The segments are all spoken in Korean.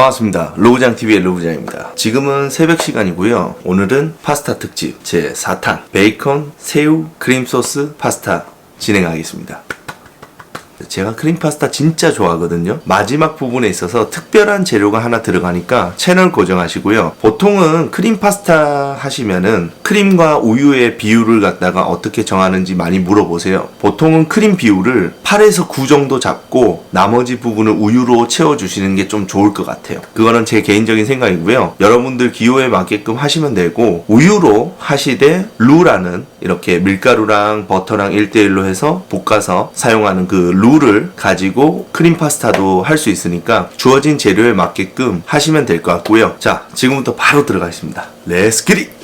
반갑습니다. 로우장TV의 로우장입니다. 지금은 새벽 시간이고요. 오늘은 파스타 특집 제 4탄 베이컨, 새우, 크림 소스 파스타 진행하겠습니다. 제가 크림 파스타 진짜 좋아하거든요. 마지막 부분에 있어서 특별한 재료가 하나 들어가니까 채널 고정하시고요. 보통은 크림 파스타 하시면은 크림과 우유의 비율을 갖다가 어떻게 정하는지 많이 물어보세요. 보통은 크림 비율을 8에서 9 정도 잡고 나머지 부분을 우유로 채워주시는 게 좀 좋을 것 같아요. 그거는 제 개인적인 생각이고요. 여러분들 기호에 맞게끔 하시면 되고 우유로 하시되 루라는 이렇게 밀가루랑 버터랑 1대1로 해서 볶아서 사용하는 그 룰을 가지고 크림 파스타도 할 수 있으니까 주어진 재료에 맞게끔 하시면 될 것 같고요. 자, 지금부터 바로 들어가겠습니다. 렛츠 기릿!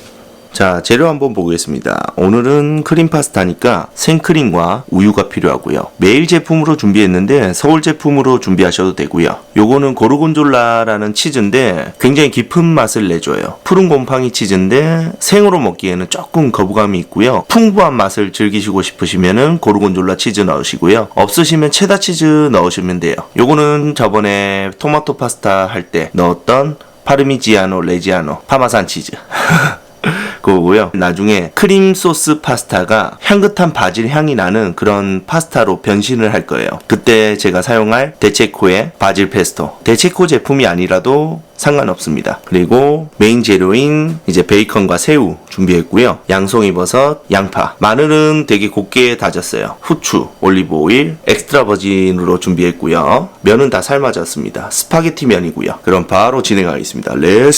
자, 재료 한번 보겠습니다. 오늘은 크림 파스타니까 생크림과 우유가 필요하고요. 매일 제품으로 준비했는데 서울 제품으로 준비하셔도 되고요. 요거는 고르곤졸라라는 치즈인데 굉장히 깊은 맛을 내줘요. 푸른 곰팡이 치즈인데 생으로 먹기에는 조금 거부감이 있고요. 풍부한 맛을 즐기시고 싶으시면은 고르곤졸라 치즈 넣으시고요. 없으시면 체다 치즈 넣으시면 돼요. 요거는 저번에 토마토 파스타 할 때 넣었던 파르미지아노 레지아노 파마산 치즈. 그거고요. 나중에 크림 소스 파스타가 향긋한 바질 향이 나는 그런 파스타로 변신을 할 거예요. 그때 제가 사용할 데체코의 바질 페스토. 데체코 제품이 아니라도 상관없습니다. 그리고 메인 재료인 이제 베이컨과 새우 준비했고요. 양송이 버섯, 양파, 마늘은 되게 곱게 다졌어요. 후추, 올리브 오일, 엑스트라 버진으로 준비했고요. 면은 다 삶아졌습니다. 스파게티 면이고요. 그럼 바로 진행하겠습니다.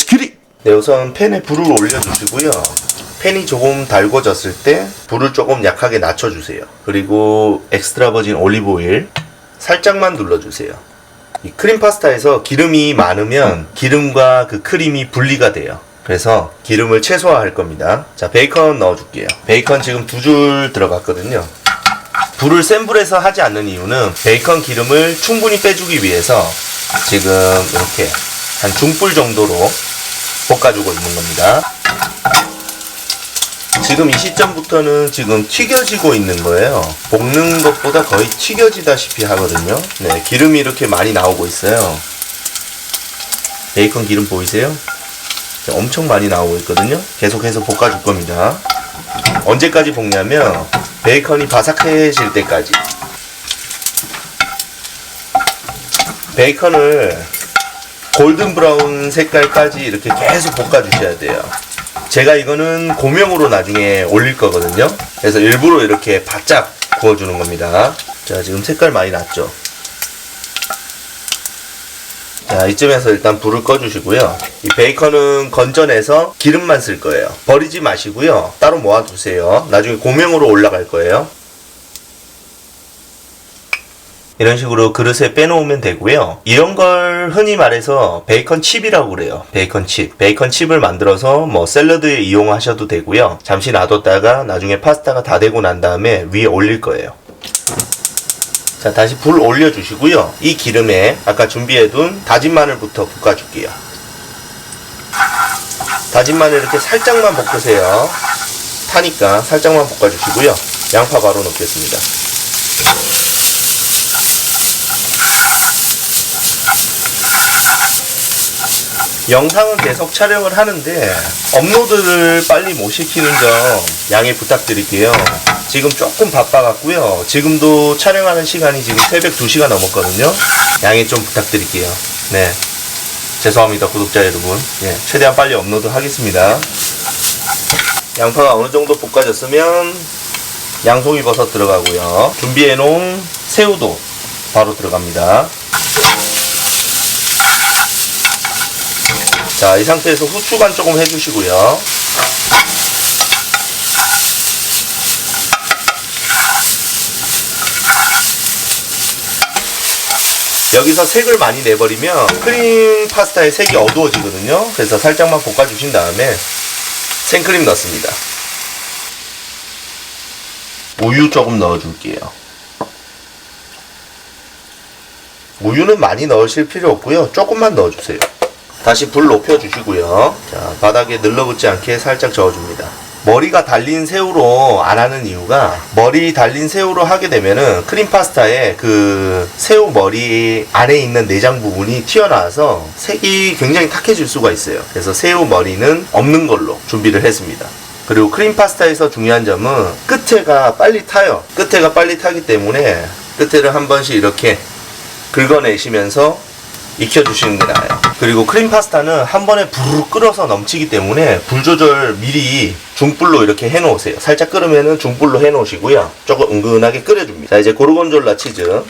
기릿! 네, 우선 팬에 불을 올려주시고요. 팬이 조금 달궈졌을 때 불을 조금 약하게 낮춰주세요. 그리고 엑스트라 버진 올리브 오일 살짝만 눌러주세요. 이 크림 파스타에서 기름이 많으면 기름과 그 크림이 분리가 돼요. 그래서 기름을 최소화할 겁니다. 자, 베이컨 넣어줄게요. 베이컨 지금 두 줄 들어갔거든요. 불을 센 불에서 하지 않는 이유는 베이컨 기름을 충분히 빼주기 위해서 지금 이렇게 한 중불 정도로 볶아주고 있는 겁니다. 지금 이 시점부터는 지금 튀겨지고 있는 거예요. 볶는 것보다 거의 튀겨지다시피 하거든요. 네, 기름이 이렇게 많이 나오고 있어요. 베이컨 기름 보이세요? 네, 엄청 많이 나오고 있거든요. 계속해서 볶아줄 겁니다. 언제까지 볶냐면 베이컨이 바삭해질 때까지. 베이컨을 골든 브라운 색깔까지 이렇게 계속 볶아주셔야 돼요. 제가 이거는 고명으로 나중에 올릴 거거든요. 그래서 일부러 이렇게 바짝 구워주는 겁니다. 자, 지금 색깔 많이 났죠? 자, 이쯤에서 일단 불을 꺼주시고요. 이 베이컨은 건져내서 기름만 쓸 거예요. 버리지 마시고요. 따로 모아두세요. 나중에 고명으로 올라갈 거예요. 이런 식으로 그릇에 빼놓으면 되고요. 이런 걸 흔히 말해서 베이컨 칩이라고 그래요. 베이컨 칩. 베이컨 칩을 만들어서 뭐 샐러드에 이용하셔도 되고요. 잠시 놔뒀다가 나중에 파스타가 다 되고 난 다음에 위에 올릴 거예요. 자, 다시 불 올려주시고요. 이 기름에 아까 준비해둔 다진 마늘부터 볶아줄게요. 다진 마늘 이렇게 살짝만 볶으세요. 타니까 살짝만 볶아주시고요. 양파 바로 넣겠습니다. 영상은 계속 촬영을 하는데 업로드를 빨리 못 시키는 점 양해 부탁드릴게요. 지금 조금 바빠갖고요. 지금도 촬영하는 시간이 지금 새벽 2시가 넘었거든요. 양해 좀 부탁드릴게요. 네. 죄송합니다, 구독자 여러분. 예, 최대한 빨리 업로드 하겠습니다. 양파가 어느 정도 볶아졌으면 양송이 버섯 들어가고요. 준비해 놓은 새우도 바로 들어갑니다. 자, 이 상태에서 후추 간 조금 해주시고요. 여기서 색을 많이 내버리면 크림 파스타의 색이 어두워지거든요. 그래서 살짝만 볶아주신 다음에 생크림 넣습니다. 우유 조금 넣어줄게요. 우유는 많이 넣으실 필요 없고요. 조금만 넣어주세요. 다시 불 높여주시고요. 자, 바닥에 늘러붙지 않게 살짝 저어줍니다. 머리가 달린 새우로 안 하는 이유가 머리 달린 새우로 하게 되면은 크림 파스타에 그 새우 머리 안에 있는 내장 부분이 튀어나와서 색이 굉장히 탁해질 수가 있어요. 그래서 새우 머리는 없는 걸로 준비를 했습니다. 그리고 크림 파스타에서 중요한 점은 끝에가 빨리 타요. 끝에가 빨리 타기 때문에 끝에를 한 번씩 이렇게 긁어내시면서 익혀주시는 게 나아요. 그리고 크림 파스타는 한 번에 부르르 끓어서 넘치기 때문에 불 조절 미리 중불로 이렇게 해놓으세요. 살짝 끓으면은 중불로 해놓으시고요. 조금 은근하게 끓여줍니다. 자, 이제 고르곤졸라 치즈.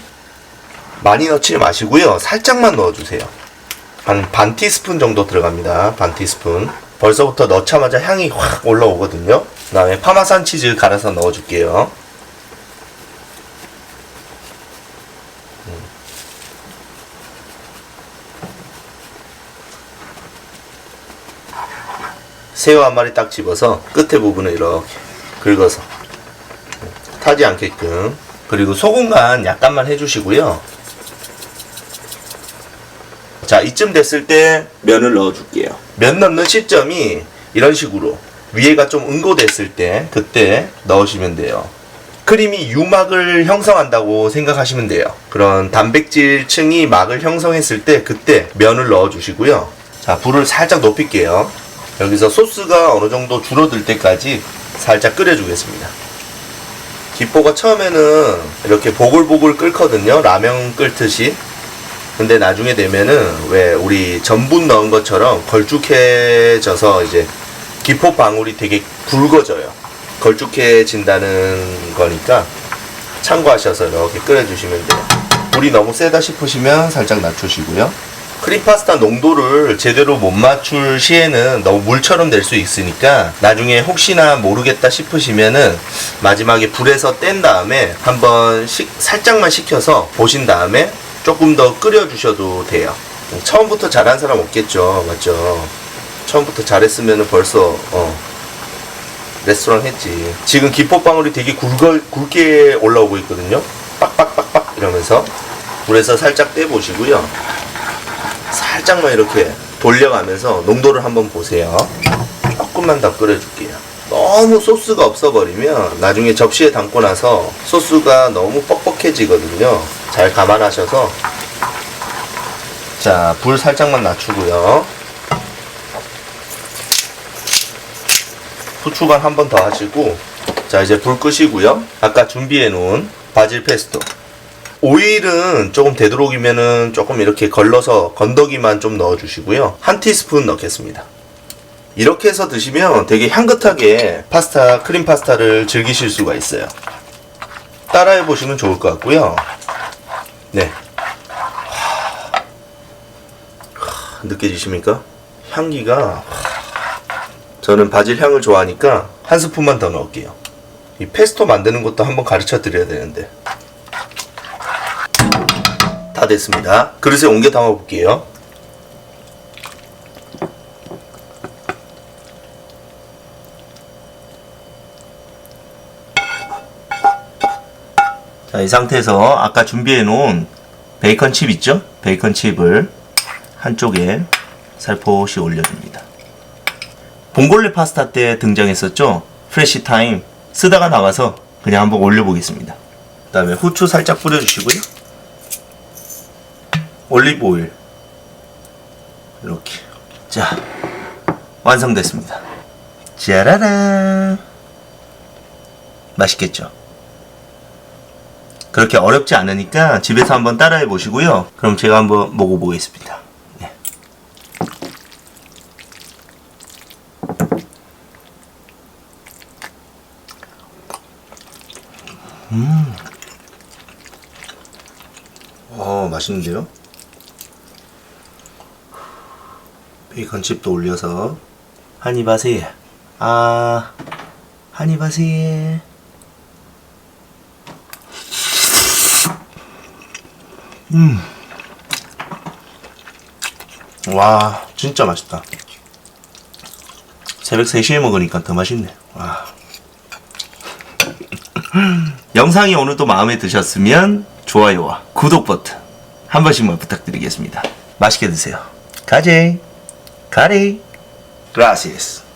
많이 넣지 마시고요. 살짝만 넣어주세요. 한 반 티스푼 정도 들어갑니다. 반 티스푼. 벌써부터 넣자마자 향이 확 올라오거든요. 그 다음에 파마산 치즈 갈아서 넣어줄게요. 새우 한 마리 딱 집어서 끝에 부분을 이렇게 긁어서 타지 않게끔. 그리고 소금 간 약간만 해주시고요. 자 이쯤 됐을 때 면을 넣어줄게요. 면 넣는 시점이 이런 식으로 위에가 좀 응고됐을 때 그때 넣으시면 돼요. 크림이 유막을 형성한다고 생각하시면 돼요. 그런 단백질 층이 막을 형성했을 때 그때 면을 넣어 주시고요. 자 불을 살짝 높일게요 여기서 소스가 어느 정도 줄어들 때까지 살짝 끓여주겠습니다. 기포가 처음에는 이렇게 보글보글 끓거든요. 라면 끓듯이. 근데 나중에 되면은 왜 우리 전분 넣은 것처럼 걸쭉해져서 이제 기포 방울이 되게 굵어져요. 걸쭉해진다는 거니까 참고하셔서 이렇게 끓여주시면 돼요. 불이 너무 세다 싶으시면 살짝 낮추시고요. 크림 파스타 농도를 제대로 못 맞출 시에는 너무 물처럼 될 수 있으니까 나중에 혹시나 모르겠다 싶으시면은 마지막에 불에서 뗀 다음에 한번 식- 살짝만 식혀서 보신 다음에 조금 더 끓여 주셔도 돼요. 처음부터 잘한 사람 없겠죠. 맞죠? 처음부터 잘했으면 벌써 어, 레스토랑 했지. 지금 기포방울이 되게 굵어, 굵게 올라오고 있거든요. 빡빡빡빡 이러면서 불에서 살짝 떼보시고요. 살짝만 이렇게 돌려가면서 농도를 한번 보세요. 조금만 더 끓여줄게요. 너무 소스가 없어버리면 나중에 접시에 담고 나서 소스가 너무 뻑뻑해지거든요. 잘 감안하셔서 자, 불 살짝만 낮추고요. 후추간 한 번 더 하시고 자, 이제 불 끄시고요. 아까 준비해 놓은 바질 페스토 오일은 조금 되도록이면은 조금 이렇게 걸러서 건더기만 좀 넣어주시고요. 한 티스푼 넣겠습니다. 이렇게 해서 드시면 되게 향긋하게 파스타, 크림 파스타를 즐기실 수가 있어요. 따라해 보시면 좋을 것 같고요. 네. 느껴지십니까? 향기가 저는 바질 향을 좋아하니까 한 스푼만 더 넣을게요. 이 페스토 만드는 것도 한번 가르쳐 드려야 되는데. 다 됐습니다. 그릇에 옮겨 담아 볼게요. 자, 이 상태에서 아까 준비해 놓은 베이컨 칩 있죠? 베이컨 칩을 한쪽에 살포시 올려줍니다. 봉골레 파스타 때 등장했었죠? 프레시 타임 쓰다가 나와서 그냥 한번 올려보겠습니다. 그 다음에 후추 살짝 뿌려주시고요. 올리브 오일. 이렇게. 자 완성됐습니다. 짜라란 맛있겠죠? 그렇게 어렵지 않으니까 집에서 한번 따라해 보시고요. 그럼 제가 한번 먹어보겠습니다. 네. 음. 어 맛있는데요 베이컨 칩도 올려서 한입 하세요. 아, 한입 하세요. 음. 와, 진짜 맛있다. 새벽 3시에 먹으니까 더 맛있네. 와. 영상이 오늘도 마음에 드셨으면 좋아요와 구독 버튼 한 번씩만 부탁드리겠습니다. 맛있게 드세요. 가제. 가리. Gracias.